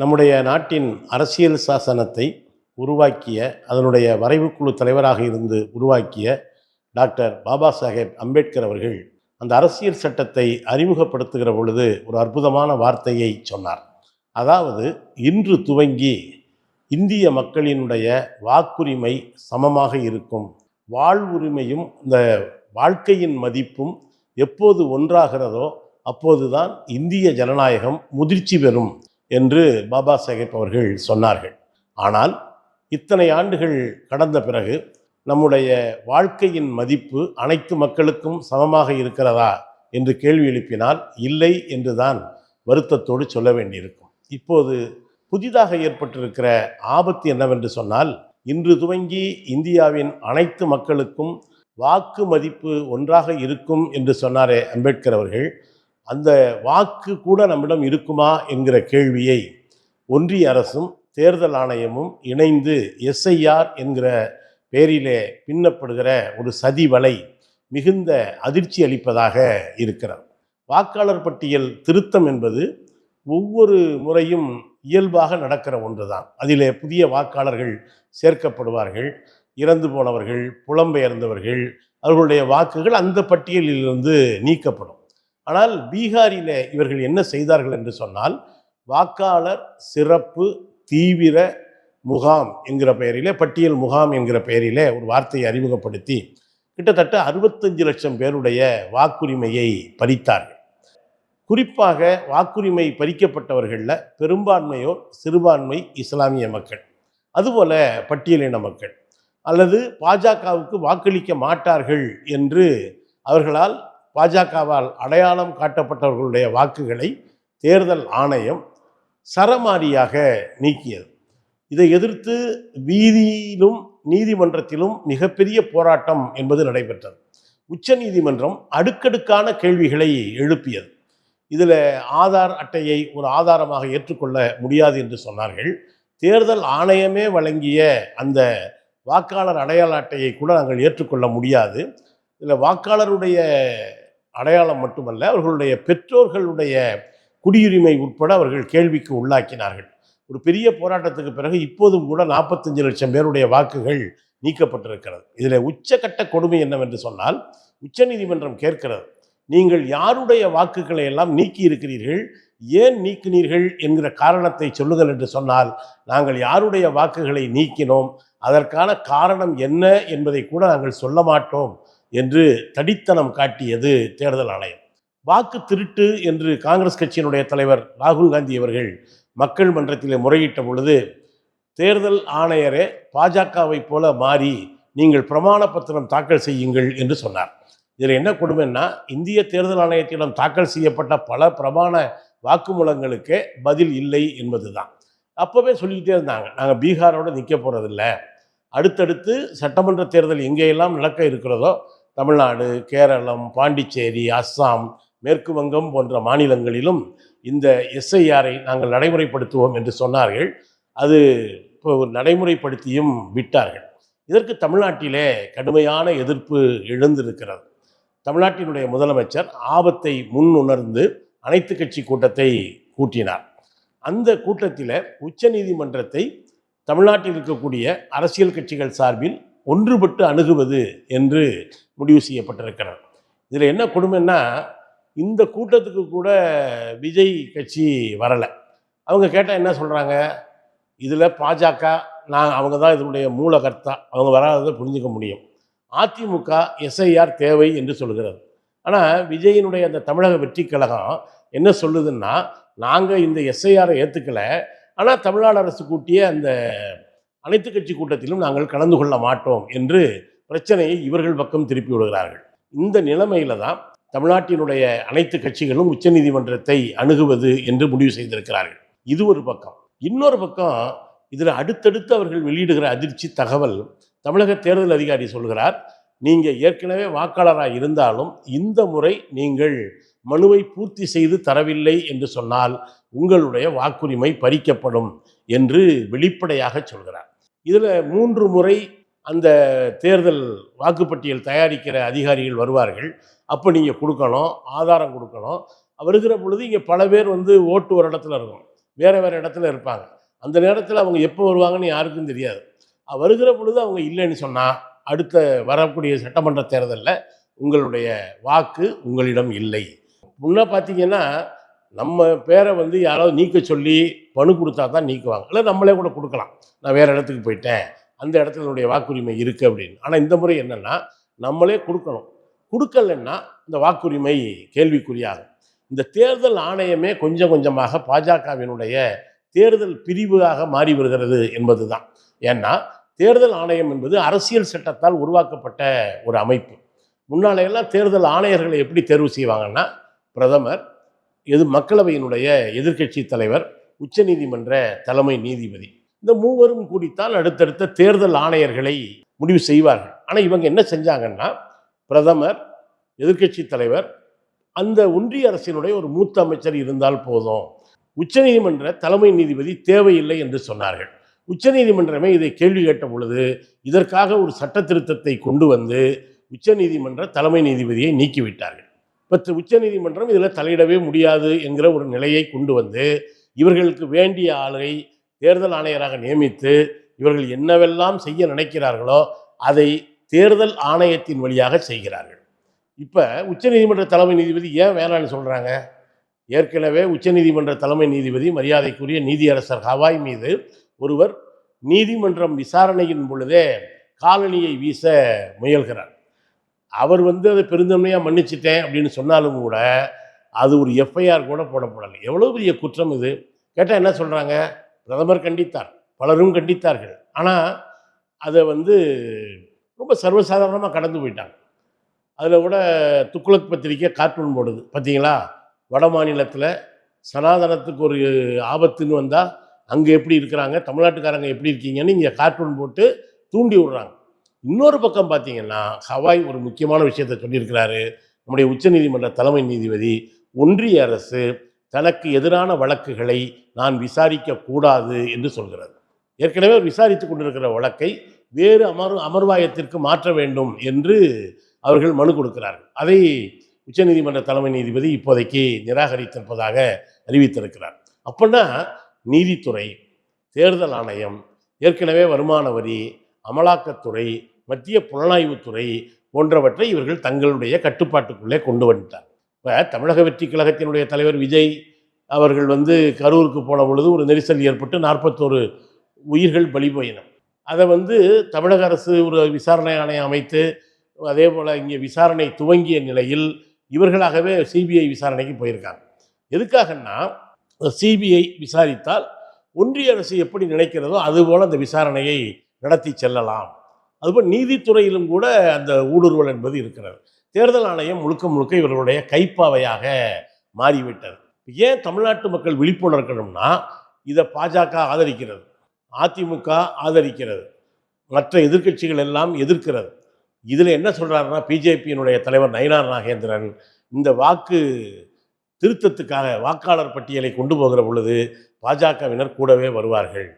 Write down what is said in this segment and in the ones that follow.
நம்முடைய நாட்டின் அரசியல் சாசனத்தை உருவாக்கிய அதனுடைய வரைவுக்குழு தலைவராக இருந்து உருவாக்கிய டாக்டர் பாபா சாஹேப் அம்பேத்கர் அவர்கள் அந்த அரசியல் சட்டத்தை அறிமுகப்படுத்துகிற பொழுது ஒரு அற்புதமான வார்த்தையை சொன்னார். அதாவது இன்று துவங்கி இந்திய மக்களினுடைய வாக்குரிமை சமமாக இருக்கும். வாழ்வுரிமையும் இந்த வாழ்க்கையின் மதிப்பும் எப்போது ஒன்றாகிறதோ அப்போதுதான் இந்திய ஜனநாயகம் முதிர்ச்சி பெறும். என்று பாபா சாஹேப் அவர்கள் சொன்னார்கள். ஆனால் இத்தனை ஆண்டுகள் கடந்த பிறகு நம்முடைய வாழ்க்கையின் மதிப்பு அனைத்து மக்களுக்கும் சமமாக இருக்கிறதா என்று கேள்வி எழுப்பினால் இல்லை என்றுதான் வருத்தத்தோடு சொல்ல வேண்டியிருக்கும். இப்போது புதிதாக ஏற்பட்டிருக்கிற ஆபத்து என்னவென்று சொன்னால் இன்று துவங்கி இந்தியாவின் அனைத்து மக்களுக்கும் வாக்கு மதிப்பு ஒன்றாக இருக்கும் என்று சொன்னாரே அம்பேத்கர் அவர்கள். அந்த வாக்கு கூட நம்மிடம் இருக்குமா என்கிற கேள்வியை ஒன்றிய அரசும் தேர்தல் ஆணையமும் இணைந்து எஸ்ஐஆர் என்கிற பெயரிலே பின்னப்படுகிற ஒரு சதி வலை மிகுந்த அதிர்ச்சி அளிப்பதாக இருக்கிறது. வாக்காளர் பட்டியல் திருத்தம் என்பது ஒவ்வொரு முறையும் இயல்பாக நடக்கிற ஒன்றுதான். அதிலே புதிய வாக்காளர்கள் சேர்க்கப்படுவார்கள் இறந்து போனவர்கள் புலம்பெயர்ந்தவர்கள் அவர்களுடைய வாக்குகள் அந்த பட்டியலிலிருந்து நீக்கப்படும். ஆனால் பீகாரிலே இவர்கள் என்ன செய்தார்கள் என்று சொன்னால் வாக்காளர் சிறப்பு தீவிர முகாம் என்கிற பெயரிலே பட்டியல் முகாம் என்கிற பெயரிலே ஒரு வார்த்தையை அறிமுகப்படுத்தி கிட்டத்தட்ட அறுபத்தஞ்சு லட்சம் பேருடைய வாக்குரிமையை பறித்தார்கள். குறிப்பாக வாக்குரிமை பறிக்கப்பட்டவர்களில் பெரும்பான்மையோர் சிறுபான்மை இஸ்லாமிய மக்கள் அதுபோல பட்டியலின மக்கள் அல்லது பாஜகவுக்கு வாக்களிக்க மாட்டார்கள் என்று அவர்களால் பாஜகவால் அடையாளம் காட்டப்பட்டவர்களுடைய வாக்குகளை தேர்தல் ஆணையம் சரமாரியாக நீக்கியது. இதை எதிர்த்து வீதியிலும் நீதிமன்றத்திலும் மிகப்பெரிய போராட்டம் என்பது நடைபெற்றது. உச்ச நீதிமன்றம் அடுக்கடுக்கான கேள்விகளை எழுப்பியது. இதில் ஆதார் அட்டையை ஒரு ஆதாரமாக ஏற்றுக்கொள்ள முடியாது என்று சொன்னார்கள். தேர்தல் ஆணையமே வழங்கிய அந்த வாக்காளர் அடையாள அட்டையை கூட நாங்கள் ஏற்றுக்கொள்ள முடியாது. இதில் வாக்காளருடைய அடையாளம் மட்டுமல்ல அவர்களுடைய பெற்றோர்களுடைய குடியுரிமை உட்பட அவர்கள் கேள்விக்கு உள்ளாக்கினார்கள். ஒரு பெரிய போராட்டத்துக்கு பிறகு இப்போதும் கூட நாற்பத்தஞ்சு லட்சம் பேருடைய வாக்குகள் நீக்கப்பட்டிருக்கிறது. இதில் உச்சக்கட்ட கொடுமை என்னவென்று சொன்னால் உச்சநீதிமன்றம் கேட்கிறது நீங்கள் யாருடைய வாக்குகளை எல்லாம் நீக்கி இருக்கிறீர்கள்? ஏன் நீக்கினீர்கள்? என்கிற காரணத்தை சொல்லுங்கள் என்று சொன்னால் நாங்கள் யாருடைய வாக்குகளை நீக்கினோம்? அதற்கான காரணம் என்ன? என்பதை கூட நாங்கள் சொல்ல மாட்டோம். என்று தடித்தனம் காட்டியது தேர்தல் ஆணையம். வாக்கு திருட்டு என்று காங்கிரஸ் கட்சியினுடைய தலைவர் ராகுல் காந்தி அவர்கள் மக்கள் மன்றத்திலே முறையிட்ட பொழுது தேர்தல் ஆணையரே பாஜகவை போல மாறி நீங்கள் பிரமாண பத்திரம் தாக்கல் செய்யுங்கள் என்று சொன்னார். இதில் என்ன கொடுமைன்னா இந்திய தேர்தல் ஆணையத்திடம் தாக்கல் செய்யப்பட்ட பல பிரமாண வாக்குமூலங்களுக்கு பதில் இல்லை என்பதுதான். அப்போவே சொல்லிக்கிட்டே இருந்தாங்க. நாங்கள் பீகாரோடு நிற்க போகிறதில்ல அடுத்தடுத்து சட்டமன்ற தேர்தல் எங்கேயெல்லாம் நடக்க இருக்கிறதோ தமிழ்நாடு கேரளம் பாண்டிச்சேரி அஸ்ஸாம் மேற்கு வங்கம் போன்ற மாநிலங்களிலும் இந்த எஸ்ஐஆரை நாங்கள் நடைமுறைப்படுத்துவோம் என்று சொன்னார்கள். அது இப்போ நடைமுறைப்படுத்தியும் விட்டார்கள். இதற்கு தமிழ்நாட்டிலே கடுமையான எதிர்ப்பு எழுந்திருக்கிறது. தமிழ்நாட்டினுடைய முதலமைச்சர் ஆபத்தை முன் உணர்ந்து அனைத்து கட்சி கூட்டத்தை கூட்டினார். அந்த கூட்டத்தில் உச்சநீதிமன்றத்தை தமிழ்நாட்டில் இருக்கக்கூடிய அரசியல் கட்சிகள் சார்பில் ஒன்றுபட்டு அணுகுவது என்று முடிவு செய்யப்பட்டிருக்கிறது. இதில் என்ன கொடுமைன்னா இந்த கூட்டத்துக்கு கூட விஜய் கட்சி வரலை. அவங்க கேட்டால் என்ன சொல்கிறாங்க இதில் பாஜக நான் அவங்க தான் இதனுடைய மூலகர்த்தா. அவங்க வராததை புரிஞ்சுக்க முடியும். அதிமுக எஸ்ஐஆர் தேவை என்று சொல்கிறது ஆனால் விஜயினுடைய அந்த தமிழக வெற்றி கழகம் என்ன சொல்லுதுன்னா நாங்கள் இந்த எஸ்ஐஆரை ஏற்றுக்கலை ஆனால் தமிழ்நாடு அரசு கூட்டிய அந்த அனைத்து கட்சி கூட்டத்திலும் நாங்கள் கலந்து கொள்ள மாட்டோம் என்று பிரச்சனையை இவர்கள் பக்கம் திருப்பி விடுகிறார்கள். இந்த நிலைமையில தான் தமிழ்நாட்டினுடைய அனைத்து கட்சிகளும் உச்சநீதிமன்றத்தை அணுகுவது என்று முடிவு செய்திருக்கிறார்கள். இது ஒரு பக்கம். இன்னொரு பக்கம் இதில் அடுத்தடுத்து அவர்கள் வெளியிடுகிற அதிர்ச்சி தகவல் தமிழக தேர்தல் அதிகாரி சொல்கிறார் நீங்கள் ஏற்கனவே வாக்காளராக இருந்தாலும் இந்த முறை நீங்கள் மனுவை பூர்த்தி செய்து தரவில்லை என்று சொன்னால் உங்களுடைய வாக்குரிமை பறிக்கப்படும் என்று வெளிப்படையாக சொல்கிறார். இதில் மூன்று முறை அந்த தேர்தல் வாக்குப்பட்டியல் தயாரிக்கிற அதிகாரிகள் வருவார்கள். அப்போ நீங்கள் கொடுக்கணும் ஆதாரம் கொடுக்கணும். வருகிற பொழுது இங்கே பல பேர் வந்து ஓட்டு ஒரு இடத்துல இருக்கும். வேறு வேறு இடத்துல இருப்பாங்க. அந்த நேரத்தில் அவங்க எப்போ வருவாங்கன்னு யாருக்கும் தெரியாது. வருகிற பொழுது அவங்க இல்லைன்னு சொன்னால் அடுத்த வரக்கூடிய சட்டமன்ற தேர்தலில் உங்களுடைய வாக்கு உங்களிடம் இல்லை. முன்னே பார்த்தீங்கன்னா நம்ம பேரை வந்து யாராவது நீக்க சொல்லி பணு கொடுத்தா தான் நீக்குவாங்க. இல்லை நம்மளே கூட கொடுக்கலாம். நான் வேறு இடத்துக்கு போயிட்டேன். அந்த இடத்துல என்னுடைய வாக்குரிமை இருக்குது அப்படின்னு. ஆனால் இந்த முறை என்னென்னா நம்மளே கொடுக்கணும். கொடுக்கலன்னா இந்த வாக்குரிமை கேள்விக்குறியாகும். இந்த தேர்தல் ஆணையமே கொஞ்சம் கொஞ்சமாக பாஜகவினுடைய தேர்தல் பிரிவாக மாறி வருகிறது என்பது தான் ஏன்னா தேர்தல் ஆணையம் என்பது அரசியல் சட்டத்தால் உருவாக்கப்பட்ட ஒரு அமைப்பு. முன்னாலையெல்லாம் தேர்தல் ஆணையர்களை எப்படி தேர்வு செய்வாங்கன்னா பிரதமர் எது மக்களவையினுடைய எதிர்க்கட்சி தலைவர் உச்சநீதிமன்ற தலைமை நீதிபதி. இந்த மூவரும் கூடித்தால் அடுத்தடுத்த தேர்தல் ஆணையர்களை முடிவு செய்வார்கள். ஆனால் இவங்க என்ன செஞ்சாங்கன்னா பிரதமர் எதிர்க்கட்சி தலைவர் அந்த ஒன்றிய அரசினுடைய ஒரு மூத்த அமைச்சர் இருந்தால் போதும். உச்சநீதிமன்ற தலைமை நீதிபதி தேவையில்லை என்று சொன்னார்கள். உச்சநீதிமன்றமே இதை கேள்வி கேட்ட பொழுது இதற்காக ஒரு சட்ட திருத்தத்தை கொண்டு வந்து உச்சநீதிமன்ற தலைமை நீதிபதியை நீக்கிவிட்டார்கள். இப்போ உச்சநீதிமன்றம் இதில் தலையிடவே முடியாது என்கிற ஒரு நிலையை கொண்டு வந்து இவர்களுக்கு வேண்டிய ஆளை தேர்தல் ஆணையராக நியமித்து இவர்கள் என்னவெல்லாம் செய்ய நினைக்கிறார்களோ அதை தேர்தல் ஆணையத்தின் வழியாக செய்கிறார்கள். இப்போ உச்சநீதிமன்ற தலைமை நீதிபதி ஏன் வேணான்னு சொல்கிறாங்க ஏற்கனவே உச்சநீதிமன்ற தலைமை நீதிபதி மரியாதைக்குரிய நீதியரசர் ஹவாய் மீது ஒருவர் நீதிமன்றம் விசாரணையின் பொழுதே காலனியை வீச முயல்கிறார். அவர் வந்து அதை பெருந்தன்மையாக மன்னிச்சிட்டேன் அப்படின்னு சொன்னாலும் கூட அது ஒரு எஃப்ஐஆர் கூட போடப்படலை. எவ்வளோ பெரிய குற்றம் இது? கேட்டால் என்ன சொல்கிறாங்க பிரதமர் கண்டித்தார் பலரும் கண்டித்தார்கள். ஆனால் அதை வந்து ரொம்ப சர்வசாதாரணமாக கடந்து போயிட்டாங்க. அதில் கூட துக்குளக் பத்திரிக்கை கார்ட்டூன் போடுது. பார்த்தீங்களா வட மாநிலத்தில் சனாதனத்துக்கு ஒரு ஆபத்துன்னு வந்தால் அங்கே எப்படி இருக்கிறாங்க? தமிழ்நாட்டுக்காரங்க எப்படி இருக்கீங்கன்னு இங்கே கார்ட்டூன் போட்டு தூண்டி விடுறாங்க. இன்னொரு பக்கம் பார்த்தீங்கன்னா ஹவாய் ஒரு முக்கியமான விஷயத்தை சொல்லியிருக்கிறாரு. நம்முடைய உச்சநீதிமன்ற தலைமை நீதிபதி ஒன்றிய அரசு தனக்கு எதிரான வழக்குகளை நான் விசாரிக்க கூடாது என்று சொல்கிறது ஏற்கனவே விசாரித்து கொண்டிருக்கிற வழக்கை வேறு அமர் அமர்வாயத்திற்கு மாற்ற வேண்டும் என்று அவர்கள் மனு கொடுக்கிறார்கள். அதை உச்சநீதிமன்ற தலைமை நீதிபதி இப்போதைக்கு நிராகரித்திருப்பதாக அறிவித்திருக்கிறார். அப்படின்னா நீதித்துறை தேர்தல் ஆணையம் ஏற்கனவே வருமான வரி அமலாக்கத்துறை மத்திய புலனாய்வுத்துறை போன்றவற்றை இவர்கள் தங்களுடைய கட்டுப்பாட்டுக்குள்ளே கொண்டு வந்துட்டார். இப்போ தமிழக வெற்றி கழகத்தினுடைய தலைவர் விஜய் அவர்கள் வந்து கரூருக்கு போன பொழுது ஒரு நெரிசல் ஏற்பட்டு நாற்பத்தோரு உயிர்கள் பலி போயின. அதை வந்து தமிழக அரசு ஒரு விசாரணை ஆணையம் அமைத்து அதே போல் இங்கே விசாரணை துவங்கிய நிலையில் இவர்களாகவே சிபிஐ விசாரணைக்கு போயிருக்காங்க. எதுக்காகன்னா சிபிஐ விசாரித்தால் ஒன்றிய அரசு எப்படி நினைக்கிறதோ அதுபோல் அந்த விசாரணையை நடத்தி செல்லலாம். அதுபோல் நீதித்துறையிலும் கூட அந்த ஊடுருவல் என்பது இருக்கிறது. தேர்தல் ஆணையம் முழுக்க முழுக்க இவர்களுடைய கைப்பாவையாக மாறிவிட்டது. ஏன் தமிழ்நாட்டு மக்கள் விழிப்புணர்வு இருக்கணும்னா இதை பாஜக ஆதரிக்கிறது அதிமுக ஆதரிக்கிறது மற்ற எதிர்க்கட்சிகள் எல்லாம் எதிர்க்கிறது. இதில் என்ன சொல்கிறாருன்னா பிஜேபியினுடைய தலைவர் நயினார் நாகேந்திரன் இந்த வாக்கு திருத்தத்துக்காக வாக்காளர் பட்டியலை கொண்டு போகிற பொழுது பாஜகவினர் கூடவே வருவார்கள்.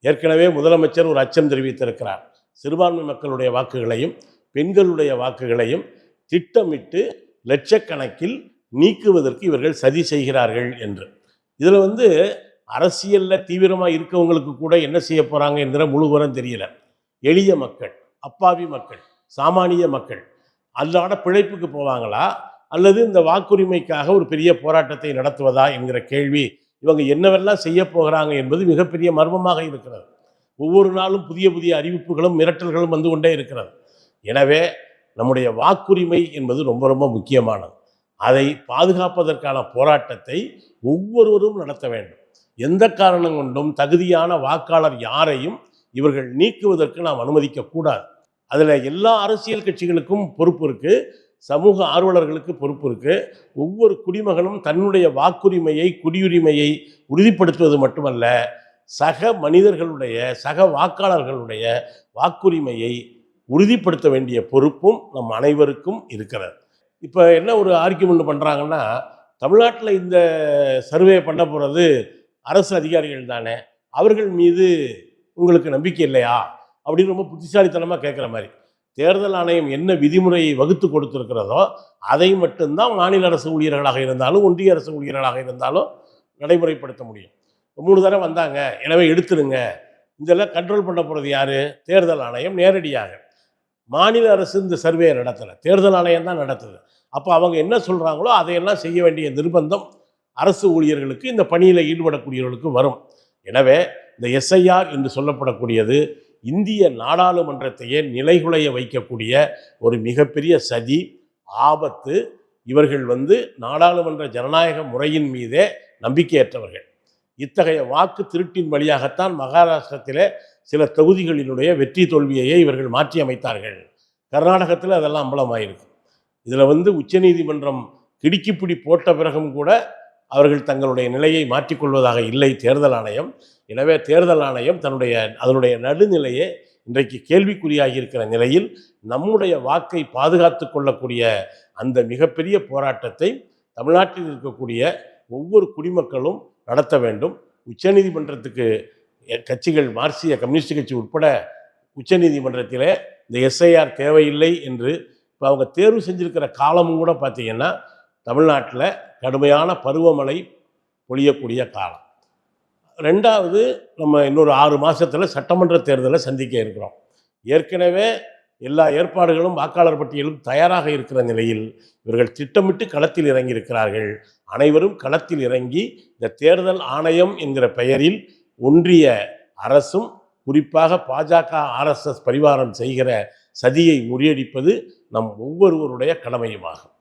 ஏற்கனவே முதலமைச்சர் ஒரு அச்சம் தெரிவித்திருக்கிறார். சிறுபான்மை மக்களுடைய வாக்குகளையும் பெண்களுடைய வாக்குகளையும் திட்டமிட்டு லட்சக்கணக்கில் நீக்குவதற்கு இவர்கள் சதி செய்கிறார்கள் என்று. இதில் வந்து அரசியலில் தீவிரமாக இருக்கவங்களுக்கு கூட என்ன செய்ய போகிறாங்க என்கிற முழு தெரியல. எளிய மக்கள் அப்பாவி மக்கள் சாமானிய மக்கள் அல்லாட பிழைப்புக்கு போவாங்களா? அல்லது இந்த வாக்குரிமைக்காக ஒரு பெரிய போராட்டத்தை நடத்துவதா என்கிற கேள்வி இவங்க என்னவெல்லாம் செய்ய போகிறாங்க என்பது மிகப்பெரிய மர்மமாக இருக்கிறது. ஒவ்வொரு நாளும் புதிய புதிய அறிவிப்புகளும் மிரட்டல்களும் வந்து கொண்டே இருக்கிறது. எனவே நம்முடைய வாக்குரிமை என்பது ரொம்ப ரொம்ப முக்கியமானது. அதை பாதுகாப்பதற்கான போராட்டத்தை ஒவ்வொருவரும் நடத்த வேண்டும். எந்த காரணம் கொண்டும் தகுதியான வாக்காளர் யாரையும் இவர்கள் நீக்குவதற்கு நாம் அனுமதிக்க கூடாது. அதில் எல்லா அரசியல் கட்சிகளுக்கும் பொறுப்பு இருக்கு. சமூக ஆர்வலர்களுக்கு பொறுப்பு இருக்கு. ஒவ்வொரு குடிமகனும் தன்னுடைய வாக்குரிமையை குடியுரிமையை உறுதிப்படுத்துவது மட்டுமல்ல சக மனிதர்களுடைய சக வாக்காளர்களுடைய வாக்குரிமையை உறுதிப்படுத்த வேண்டிய பொறுப்பும் நம் அனைவருக்கும் இருக்கிறது. இப்போ என்ன ஒரு ஆர்கியூமெண்ட் பண்ணுறாங்கன்னா தமிழ்நாட்டில் இந்த சர்வே பண்ண போகிறது அரசு அதிகாரிகள் தானே அவர்கள் மீது உங்களுக்கு நம்பிக்கை இல்லையா? அப்படின்னு ரொம்ப புத்திசாலித்தனமாக கேட்குற மாதிரி. தேர்தல் ஆணையம் என்ன விதிமுறையை வகுத்து கொடுத்துருக்கிறதோ அதை மட்டும்தான் மாநில அரசு ஊழியர்களாக இருந்தாலும் ஒன்றிய அரசு ஊழியர்களாக இருந்தாலும் நடைமுறைப்படுத்த முடியும். மூணு தடவை வந்தாங்க. எனவே எடுத்துருங்க இதெல்லாம் கண்ட்ரோல் பண்ண போகிறது யார்? தேர்தல் ஆணையம் நேரடியாக. மாநில அரசு இந்த சர்வே நடத்தலை. தேர்தல் ஆணையம் தான் நடத்துது. அப்போ அவங்க என்ன சொல்கிறாங்களோ அதையெல்லாம் செய்ய வேண்டிய நிர்பந்தம் அரசு ஊழியர்களுக்கு இந்த பணியில் ஈடுபடக்கூடியவர்களுக்கு வரும். எனவே இந்த எஸ்ஐஆர் என்று சொல்லப்படக்கூடியது இந்திய நாடாளுமன்றத்தையே நிலைகுலைய வைக்கக்கூடிய ஒரு மிகப்பெரிய சதி ஆபத்து. இவர்கள் வந்து நாடாளுமன்ற ஜனநாயக முறையின் மீதே நம்பிக்கையற்றவர்கள். இத்தகைய வாக்கு திருட்டின் வழியாகத்தான் மகாராஷ்டிரத்திலே சில தொகுதிகளினுடைய வெற்றி தோல்வியையே இவர்கள் மாற்றி அமைத்தார்கள். கர்நாடகத்தில் அதெல்லாம் அம்பலமாயிருக்கும். இதில் வந்து உச்சநீதிமன்றம் கிடுக்கிப்பிடி போட்ட பிறகும் கூட அவர்கள் தங்களுடைய நிலையை மாற்றிக்கொள்வதாக இல்லை தேர்தல் ஆணையம். எனவே தேர்தல் ஆணையம் தன்னுடைய அதனுடைய நடுநிலையே இன்றைக்கு கேள்விக்குறியாகி இருக்கிற நிலையில் நம்முடைய வாக்கை பாதுகாத்து கொள்ளக்கூடிய அந்த மிகப்பெரிய போராட்டத்தை தமிழ்நாட்டில் இருக்கக்கூடிய ஒவ்வொரு குடிமக்களும் நடத்த வேண்டும். உச்சநீதிமன்றத்துக்கு எ- கட்சிகள் மார்க்சிய கம்யூனிஸ்ட் கட்சி உட்பட உச்சநீதிமன்றத்தில் இந்த எஸ்ஐஆர் தேவையில்லை என்று இப்போ அவங்க தேர்வு செஞ்சுருக்கிற காலமும் கூட பார்த்திங்கன்னா தமிழ்நாட்டில் கடுமையான பருவமழை பொழியக்கூடிய காலம். ரெண்டாவது நம்ம இன்னொரு ஆறு மாதத்தில் சட்டமன்ற தேர்தலை சந்திக்க இருக்கிறோம். ஏற்கனவே எல்லா ஏற்பாடுகளும் வாக்காளர் பட்டியலும் தயாராக இருக்கிற நிலையில் இவர்கள் திட்டமிட்டு களத்தில் இறங்கியிருக்கிறார்கள். அனைவரும் களத்தில் இறங்கி இந்த தேர்தல் ஆணையம் என்கிற பெயரில் ஒன்றிய அரசும் குறிப்பாக பாஜக ஆர்எஸ்எஸ் பரிவாரம் செய்கிற சதியை முறியடிப்பது நம் ஒவ்வொருவருடைய கடமையுமாகும்.